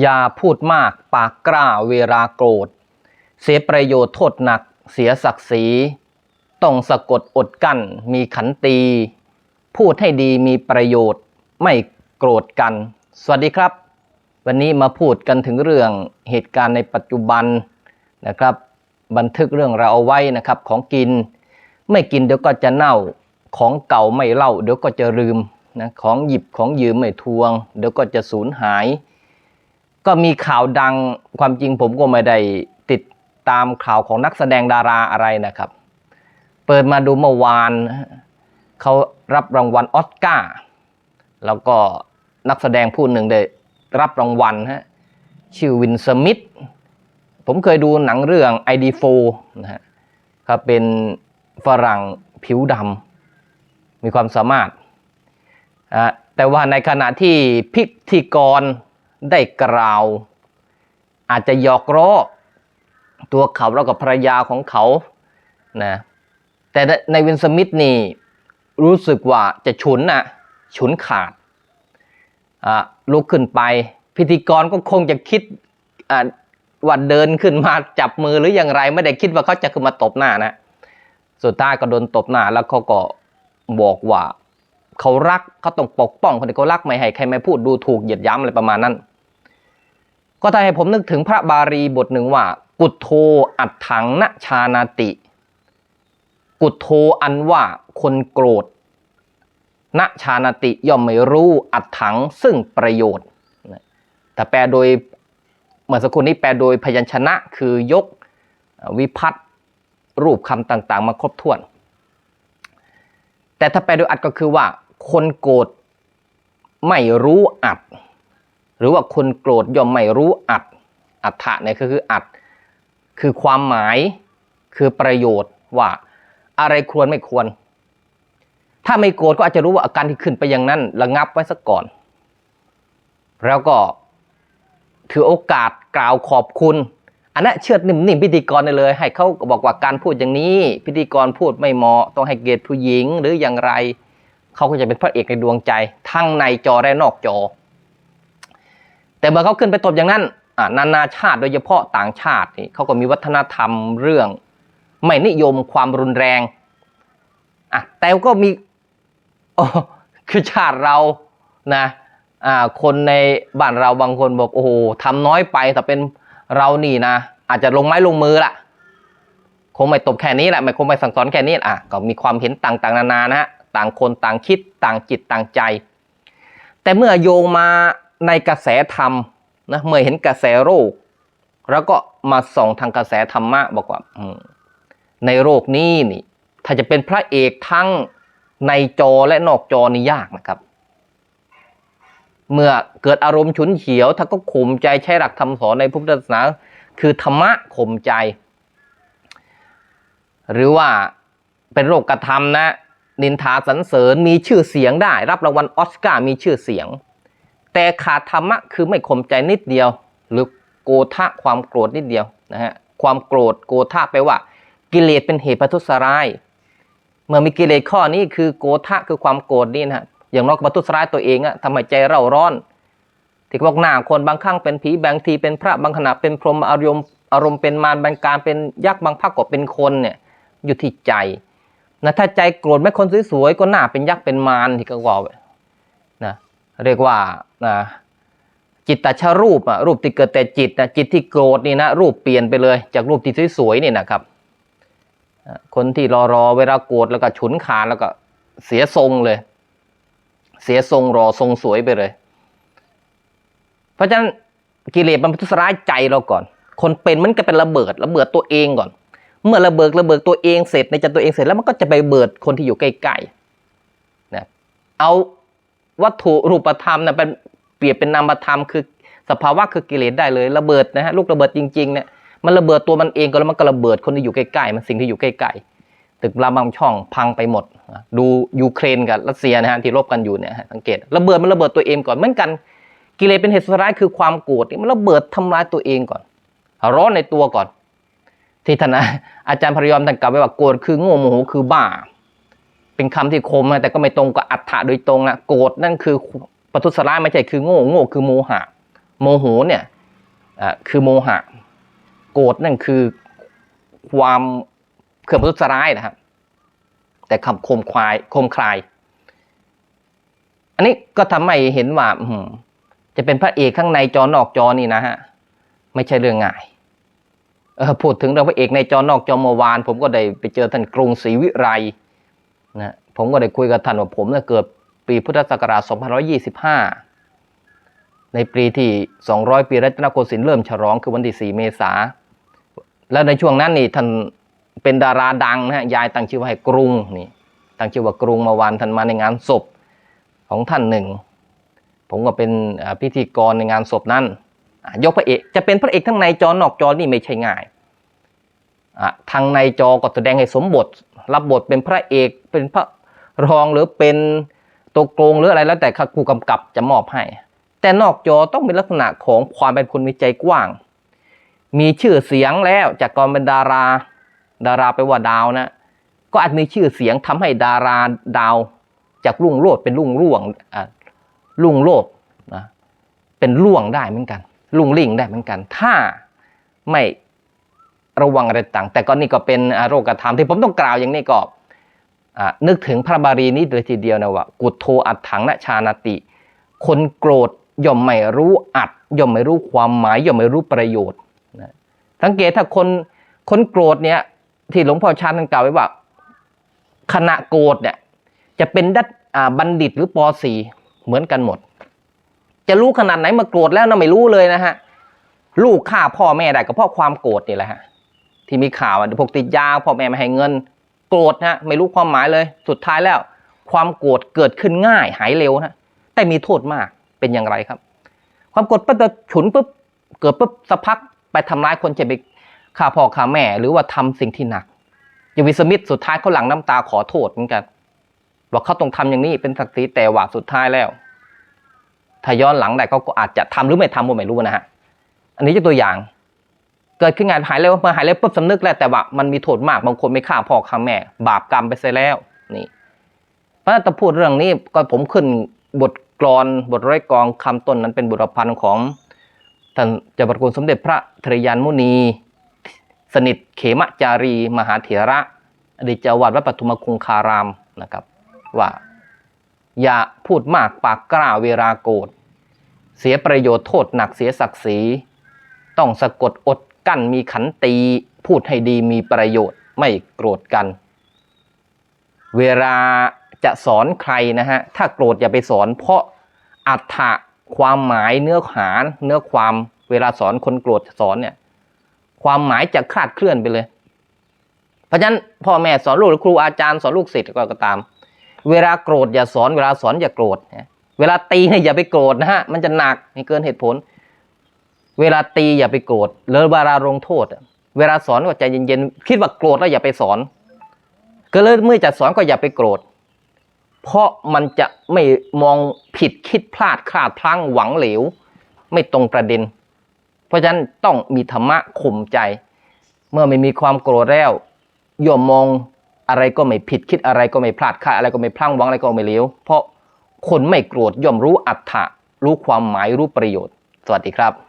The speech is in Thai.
อย่าพูดมากปากกล้าเวลาโกรธ เสียประโยชน์โทษหนักเสียศักดิ์ศรีต้องสะกดอดกั้นมีขันตี พูดให้ดีมีประโยชน์ไม่โกรธกัน สวัสดีครับ วันนี้มาพูดกันถึงเรื่องเหตุการณ์ในปัจจุบันนะครับ บันทึกเรื่องเราเอาไว้นะครับของกิน ไม่กินเดี๋ยวก็จะเน่าของเก่าไม่เล่า เดี๋ยวก็จะลืมนะของหยิบของยืมไม่ทวง เดี๋ยวก็จะสูญหาย ก็มีข่าวดังความจริงผมก็ไม่ได้ติดตามข่าวของนักแสดงดาราอะไรนะครับ เปิดมาดูเมื่อวานเขารับรางวัลออสการ์แล้วก็นักแสดงผู้หนึ่งได้รับรางวัลฮะชื่อวินสมิธผมเคยดูหนังเรื่อง ID4 นะฮะเขาเป็นฝรั่งผิวดำมีความสามารถ แต่ว่าในขณะที่พิธีกร ได้กล่าว อาจจะหยอกล้อตัวเขาแล้วกับภรรยาของเขานะแต่ในวินสมิธนี่รู้สึกว่าจะฉุนนะฉุนขาดอะลุกขึ้นไป พิธีกรก็คงจะคิดว่าเดินขึ้นมาจับมือหรืออย่างไร ไม่ได้คิดว่าเขาจะขึ้นมาตบหน้านะสุดท้ายก็โดนตบหน้า แล้วเขาก็บอกว่าเขารักเขาต้องปกป้องคนที่เขารักไม่ให้ใครไม่พูดดูถูกเหยียดย้ำอะไรประมาณนั้น ก็ทำให้ผมนึกถึงพระบาลีบทหนึ่งว่า กุโทอัดถังนชานาติ กุโทอันว่าคนโกรธนชานาติย่อมไม่รู้อัดถังซึ่งประโยชน์แต่แปลโดยเมื่อสักครู่นี้แปลโดยพยัญชนะคือยกวิพัตรูปคำต่างๆ มาครบถ้วน แต่ถ้าแปลโดยอัดก็คือว่า คนโกรธไม่รู้อัด หรือว่าคนโกรธย่อมไม่รู้อัดอัฏฐะเนี่ยก็คืออัด คือความหมายคือประโยชน์ว่าอะไรควรไม่ควร ถ้าไม่โกรธก็อาจจะรู้ว่าอาการที่ขึ้นไปอย่างนั้นระงับไว้ซะก่อน แล้วก็ถือโอกาสกล่าวขอบคุณ อันนั้นเชิดนิ่มๆพิธีกรเลย ให้เขาบอกว่าการพูดอย่างนี้ พิธีกรพูดไม่เหมาะต้องให้เกียรติผู้หญิงหรืออย่างไร เขาก็จะเป็นพระเอกในดวงใจ ทั้งในจอและนอกจอ แต่เมื่อเขาขึ้นไปตบอย่างนั้นนานาชาติโดยเฉพาะต่างชาตินี่เขาก็มีวัฒนธรรมเรื่อง ไม่นิยมความรุนแรงอะแต่ก็มีคือชาติเรานะอ่าคนในบ้านเราบางคนบอกโอ้โหทำน้อยไปแต่เป็นเรานี่นะอาจจะลงไม้ลงมือละคงไม่ตบแค่นี้แหละไม่คงไม่สั่งสอนแค่นี้อะก็มีความเห็นต่างๆนานานะฮะต่างคนต่างคิดต่างจิตต่างใจ แต่เมื่อโยงมา ในกระแสธรรมนะเมื่อเห็นกระแสโรค แล้วก็มาส่องทางกระแสธรรมะบอกว่าในโรคนี้นี่ ถ้าจะเป็นพระเอกทั้งในจอและนอกจอนี่ยากนะครับ เมื่อเกิดอารมณ์ฉุนเฉียวถ้าก็ข่มใจใช้หลักธรรมสอนในพุทธศาสนา คือธรรมะข่มใจ หรือว่าเป็นโรคกระทำนะ นินทาสรรเสริญมีชื่อเสียงได้ รับรางวัลออสการ์มีชื่อเสียง แต่ขาดธรรมะคือไม่ข่มใจนิดเดียว หรือโกธะความโกรธนิดเดียวนะฮะความโกรธโกธะแปลว่า กิเลสเป็นเหตุประทุษร้าย เมื่อมีกิเลสข้อนี้คือโกธะคือความโกรธนี่นะฮะอย่างน้อยก็ประทุษร้ายตัวเองอะทำให้ใจเราร้อนที่บอกหน้าคนบางครั้งเป็นผีบางทีเป็นพระบางขณะเป็นพรหมอารมณ์อารมณ์เป็นมารบางการเป็นยักษ์บางภาคก็เป็นคนเนี่ยอยู่ที่ใจนะถ้าใจโกรธแม้คนสวยๆก็หน้าเป็นยักษ์เป็นมารที่ก็ว่า เรียกว่านะจิตตชรูปอะรูปที่เกิดแต่จิตนะจิตที่โกรธนี่นะรูปเปลี่ยนไปเลย จากรูปที่สวยๆนี่นะครับ คนที่รอรอเวลาโกรธแล้วก็ฉุนขาดแล้วก็เสียทรงเลย เสียทรงรอทรงสวยไปเลย เพราะฉะนั้นกิเลสมันทุษร้ายใจเราก่อน คนเป็นมันก็เป็นระเบิดระเบิดตัวเองก่อน เมื่อระเบิดระเบิดตัวเองเสร็จในใจตัวเองเสร็จแล้วมันก็จะไปเบิดคนที่อยู่ใกล้ๆนะเอา วัตถุรูปธรรมนะเป็นเปรียบเป็นนามธรรมคือสภาวะคือกิเลสได้เลยระเบิดนะฮะลูกระเบิดจริงๆเนี่ยมันระเบิดตัวมันเองก็แล้วมันก็ระเบิดคนที่อยู่ใกล้ๆมันสิ่งที่อยู่ใกล้ๆตึกรามบางช่องพังไปหมด ดูยูเครนกับรัสเซียนะฮะที่รบกันอยู่เนี่ยสังเกตระเบิดมันระเบิดตัวเองก่อนเหมือนกัน กิเลสเป็นเหตุสุดร้ายคือความโกรธนี่มันระเบิดทำลายตัวเองก่อน ร้อนในตัวก่อน ที่ท่านอาจารย์พระยอมท่านกล่าวไว้ว่าโกรธคือโง่โมโหคือบ้า เป็นคำที่คมนะแต่ก็ไม่ตรงกับอัฏฐะโดยตรงนะโกรธนั่นคือปทุสร้ายไม่ใช่คือโง่โง่คือโมหะ โมโหเนี่ยอ่าคือโมหะ โกรธนั่นคือความเขื่อนประทุษร้ายนะครับแต่คำคมควายคมคลาย อันนี้ก็ทำให้เห็นว่าอืจะเป็นพระเอกข้างในจอนอกจอนี่นะฮะไม่ใช่เรื่องง่ายเออพูดถึงเรื่องพระเอกในจอนอกจอเมื่อวาน ผมก็ได้ไปเจอท่านกรุงศรีวิไล นะผมก็ได้คุยกับท่านว่าผมเนี่ยเกิดปีพุทธศักราช 2525 ในปีที่ 200 ปีรัตนโกสินทร์เริ่มฉลองคือวันที่ 4 เมษา แล้วในช่วงนั้นนี่ท่านเป็นดาราดังนะฮะยายตั้งชื่อว่าให้กรุงนี่ตั้งชื่อว่ากรุงมาวันท่านมาในงานศพของท่านหนึ่ง ผมก็เป็นพิธีกรในงานศพนั้นยกพระเอกจะเป็นพระเอกทั้งในจอนอกจอนี่ไม่ใช่ง่าย ทางในจอก็แสดงให้สมบท รับบทเป็นพระเอกเป็นพระรองหรือเป็นตัวโกงหรืออะไรแล้วแต่ครูกำกับจะมอบให้ แต่นอกจอต้องเป็นลักษณะของความเป็นคนมีใจกว้าง มีชื่อเสียงแล้วจากกรเป็นดาราดาราไปว่าดาวนะ ก็อาจมีชื่อเสียงทำให้ดาราดาวจากลุ่งโลดเป็นลุ่งร่วงอะลุ่งโลดนะเป็นล่วงได้เหมือนกันลุ่งลิ่งได้เหมือนกัน ถ้าไม่ ระวังอะไรต่าง แต่ก็นี่ก็เป็นโรคธรรมที่ผมต้องกล่าวอย่างนี้ก็อะนึกถึงพระบาลีนี้เลยทีเดียวนะว่า กุโทอัตถังนชานาติ คนโกรธย่อมไม่รู้อัดย่อมไม่รู้ความหมายย่อมไม่รู้ประโยชน์นะสังเกตถ้าคนคนโกรธเนี่ยที่หลวงพ่อชาญท่านกล่าวไว้ว่าขณะโกรธเนี่ยจะเป็นดัดอ่าบัณฑิตหรือป .4 เหมือนกันหมด จะรู้ขนาดไหนมาโกรธแล้วนะไม่รู้เลยนะฮะลูกฆ่าพ่อแม่ได้ก็เพราะความโกรธนี่แหละฮะ ที่มีข่าวอะพวกติดยาพ่อแม่ไม่ให้เงิน โกรธฮะไม่รู้ความหมายเลย สุดท้ายแล้ว ความโกรธเกิดขึ้นง่ายหายเร็วนะแต่มีโทษมากเป็นอย่างไรครับ ความโกรธปั๊บจะฉุนปุ๊บเกิดปุ๊บสักพักไปทำร้ายคนเจะไปฆ่าพ่อฆ่าแม่ หรือว่าทำสิ่งที่หนักอย่างวิสมิธสุดท้ายเขาหลังน้ำตาขอโทษเหมือนกันว่าเขาต้องทำอย่างนี้เป็นศักดิ์ศรีแต่ว่าสุดท้ายแล้วถ้าย้อนหลังได้เขาก็อาจจะทำหรือไม่ทำก็ไม่รู้นะฮะ อันนี้จะตัวอย่าง กิดขึ้นงานหายเร็วมาหายเร็วปุ๊บสำนึกแล้วแต่ว่ามันมีโทษมากบางคนไม่ฆ่าพ่อฆ่าแม่ บาปกรรมไปเสียแล้วนี่เพราะฉะนั้นถ้าพูดเรื่องนี้ก็ผมขึ้นบทกลอนบทร้อยกรองคำต้นนั้นเป็นบทปรพันธ์ของท่านเจ้าพระคุณสมเด็จพระธรยานมุนี สนิทเขมจารี มหาเถระอดีตเจ้าวาดวัดปทุมคงคารามนะครับ ว่าอย่าพูดมากปากกล้าเวลาโกรธเสียประโยชน์โทษหนักเสียศักดิ์ศรีต้องสะกดอด กั้นมีขันตีพูดให้ดีมีประโยชน์ไม่โกรธกัน เวลาจะสอนใครนะฮะ ถ้าโกรธอย่าไปสอน เพราะอัฏฐะความหมายเนื้อหาเนื้อความเวลาสอนคนโกรธสอนเนี่ย ความหมายจะคลาดเคลื่อนไปเลย เพราะฉะนั้นพ่อแม่สอนลูกหรือครูอาจารย์สอนลูกศิษย์ก็ตาม เวลาโกรธอย่าสอน เวลาสอนอย่าโกรธเวลาตีเนี่ยอย่าไปโกรธนะฮะมันจะหนักเกินเหตุผล เวลาตีอย่าไปโกรธหรือเวลาลงโทษ เวลาสอนก็ใจเย็นๆ คิดว่าโกรธแล้วอย่าไปสอน ก็เลยเมื่อจะสอนก็อย่าไปโกรธ เพราะมันจะไม่มองผิดคิดพลาดคลาดพลั้งหวังเหลว ไม่ตรงประเด็น เพราะฉะนั้นต้องมีธรรมะข่มใจ เมื่อไม่มีความโกรธแล้วย่อมมองอะไรก็ไม่ผิดคิดอะไรก็ไม่พลาดคลาดอะไรก็ไม่พลั้งหวังอะไรก็ไม่เลว เพราะคนไม่โกรธย่อมรู้อัตถะรู้ความหมายรู้ประโยชน์ สวัสดีครับ